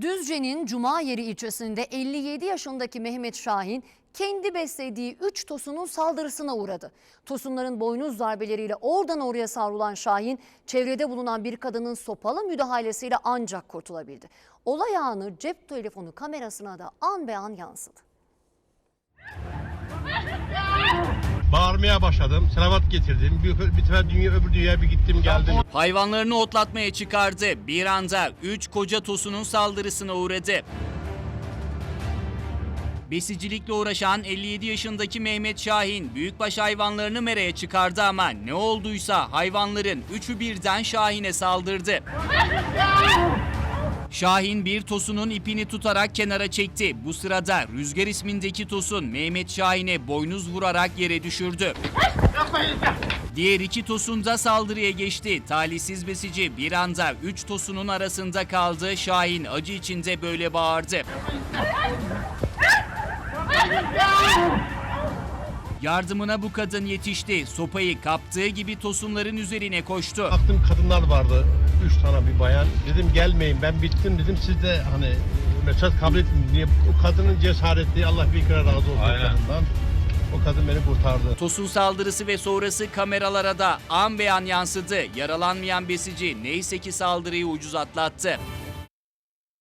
Düzce'nin Cumayeri ilçesinde 57 yaşındaki Mehmet Şahin kendi beslediği 3 tosunun saldırısına uğradı. Tosunların boynuz darbeleriyle oradan oraya savrulan Şahin çevrede bulunan bir kadının sopalı müdahalesiyle ancak kurtulabildi. Olay anı cep telefonu kamerasına da an be an yansıdı. Bağırmaya başladım. Selavat getirdim. Bir, bir sefer dünya öbür dünyaya bir gittim geldim. Hayvanlarını otlatmaya çıkardı. Bir anda 3 koca tosunun saldırısına uğradı. Besicilikle uğraşan 57 yaşındaki Mehmet Şahin büyükbaş hayvanlarını meraya çıkardı ama ne olduysa hayvanların üçü birden Şahin'e saldırdı. Şahin bir tosunun ipini tutarak kenara çekti. Bu sırada Rüzgar ismindeki tosun Mehmet Şahin'e boynuz vurarak yere düşürdü. Diğer iki tosun da saldırıya geçti. Talihsiz besici bir anda üç tosunun arasında kaldı. Şahin acı içinde böyle bağırdı. Yardımına bu kadın yetişti. Sopayı kaptığı gibi tosunların üzerine koştu. Baktım kadınlar vardı. Üç tane bir bayan. Dedim gelmeyin ben bittim dedim. Siz de hani mesaj kabul etmeyin diye. O kadının cesareti Allah bir kere razı olsun o kadından. O kadın beni kurtardı. Tosun saldırısı ve sonrası kameralara da an be an yansıdı. Yaralanmayan besici neyse ki saldırıyı ucuz atlattı.